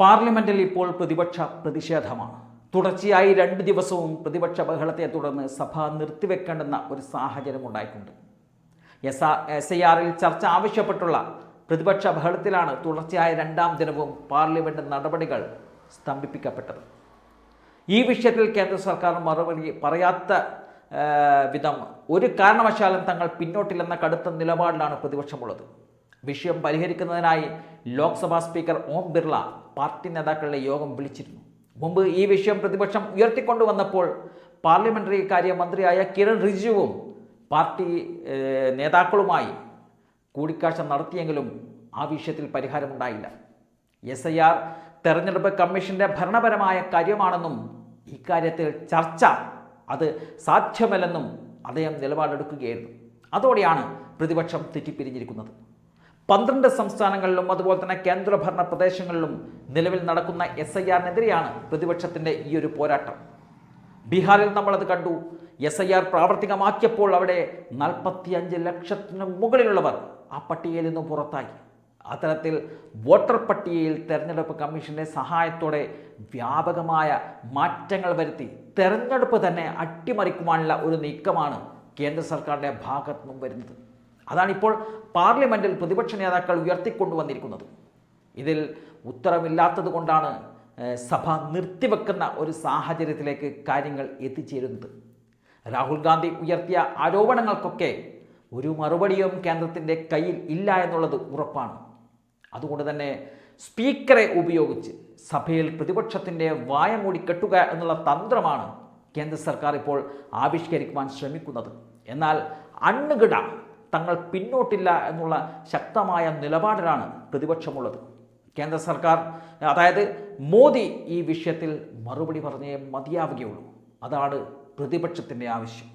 പാർലമെന്റിൽ ഇപ്പോൾ പ്രതിപക്ഷ പ്രതിഷേധമാണ്. തുടർച്ചയായി രണ്ട് ദിവസവും പ്രതിപക്ഷ ബഹളത്തെ തുടർന്ന് സഭ നിർത്തിവെക്കേണ്ടെന്ന ഒരു സാഹചര്യം ഉണ്ടായിട്ടുണ്ട്. എസ് എസ് ഐ ആറിൽ ചർച്ച ആവശ്യപ്പെട്ടുള്ള പ്രതിപക്ഷ ബഹളത്തിലാണ് തുടർച്ചയായ രണ്ടാം ദിനവും പാർലമെന്റ് നടപടികൾ സ്തംഭിപ്പിക്കപ്പെട്ടത്. ഈ വിഷയത്തിൽ കേന്ദ്ര സർക്കാർ മറുപടി പറയാത്ത വിധം ഒരു കാരണവശാലും തങ്ങൾ പിന്നോട്ടില്ലെന്ന കടുത്ത നിലപാടിലാണ് പ്രതിപക്ഷമുള്ളത്. വിഷയം പരിഹരിക്കുന്നതിനായി ലോക്സഭാ സ്പീക്കർ ഓം ബിർള പാർട്ടി നേതാക്കളുടെ യോഗം വിളിച്ചിരുന്നു. മുമ്പ് ഈ വിഷയം പ്രതിപക്ഷം ഉയർത്തിക്കൊണ്ടുവന്നപ്പോൾ പാർലമെന്ററി കാര്യ മന്ത്രിയായ കിരൺ റിജിജുവും പാർട്ടി നേതാക്കളുമായി കൂടിക്കാഴ്ച നടത്തിയെങ്കിലും ആ വിഷയത്തിൽ പരിഹാരമുണ്ടായില്ല. എസ് ഐ ആർ തെരഞ്ഞെടുപ്പ് കമ്മീഷന്റെ ഭരണപരമായ കാര്യമാണെന്നും ഇക്കാര്യത്തിൽ ചർച്ച അത് സാധ്യമല്ലെന്നും അദ്ദേഹം നിലപാടെടുക്കുകയായിരുന്നു. അതോടെയാണ് പ്രതിപക്ഷം തെറ്റിപ്പിരിഞ്ഞിരിക്കുന്നത്. പന്ത്രണ്ട് സംസ്ഥാനങ്ങളിലും അതുപോലെ തന്നെ കേന്ദ്രഭരണ പ്രദേശങ്ങളിലും നിലവിൽ നടക്കുന്ന എസ് ഐ ആറിനെതിരെയാണ് പ്രതിപക്ഷത്തിന്റെ ഈ ഒരു പോരാട്ടം. ബീഹാറിൽ നമ്മളത് കണ്ടു. എസ് ഐ ആർ പ്രാവർത്തികമാക്കിയപ്പോൾ അവിടെ നാൽപ്പത്തിയഞ്ച് ലക്ഷത്തിന് മുകളിലുള്ളവർ ആ പട്ടികയിൽ നിന്ന് പുറത്തായി. അത്തരത്തിൽ വോട്ടർ പട്ടികയിൽ തെരഞ്ഞെടുപ്പ് കമ്മീഷന്റെ സഹായത്തോടെ വ്യാപകമായ മാറ്റങ്ങൾ വരുത്തി തെരഞ്ഞെടുപ്പ് തന്നെ അട്ടിമറിക്കുവാനുള്ള ഒരു നീക്കമാണ് കേന്ദ്ര സർക്കാരിന്റെ ഭാഗത്തു നിന്നും വരുന്നത്. അതാണിപ്പോൾ പാർലമെന്റിൽ പ്രതിപക്ഷ നേതാക്കൾ ഉയർത്തിക്കൊണ്ടുവന്നിരിക്കുന്നത് ഇതിൽ ഉത്തരവില്ലാത്തത് കൊണ്ടാണ് സഭ നിർത്തിവെക്കുന്ന ഒരു സാഹചര്യത്തിലേക്ക് കാര്യങ്ങൾ എത്തിച്ചേരുന്നത്. രാഹുൽ ഗാന്ധി ഉയർത്തിയ ആരോപണങ്ങൾക്കൊക്കെ ഒരു മറുപടിയും കേന്ദ്രത്തിന്റെ കയ്യിൽ ഇല്ല എന്നുള്ളത് ഉറപ്പാണ്. അതുകൊണ്ട് തന്നെ സ്പീക്കറെ ഉപയോഗിച്ച് സഭയിൽ പ്രതിപക്ഷത്തിന്റെ വായ മൂടി കെട്ടുക എന്നുള്ള തന്ത്രമാണ് കേന്ദ്ര സർക്കാർ ഇപ്പോൾ ആവിഷ്കരിക്കുവാൻ ശ്രമിക്കുന്നത്. എന്നാൽ അണ്ണുകിട തങ്ങൾ പിന്നോട്ടില്ല എന്നുള്ള ശക്തമായ നിലപാടിലാണ് പ്രതിപക്ഷമുള്ളത്. കേന്ദ്ര സർക്കാർ അതായത് മോദി ഈ വിഷയത്തിൽ മറുപടി പറഞ്ഞേ മതിയാവുകയുള്ളൂ. അതാണ് പ്രതിപക്ഷത്തിന്റെ ആവശ്യം.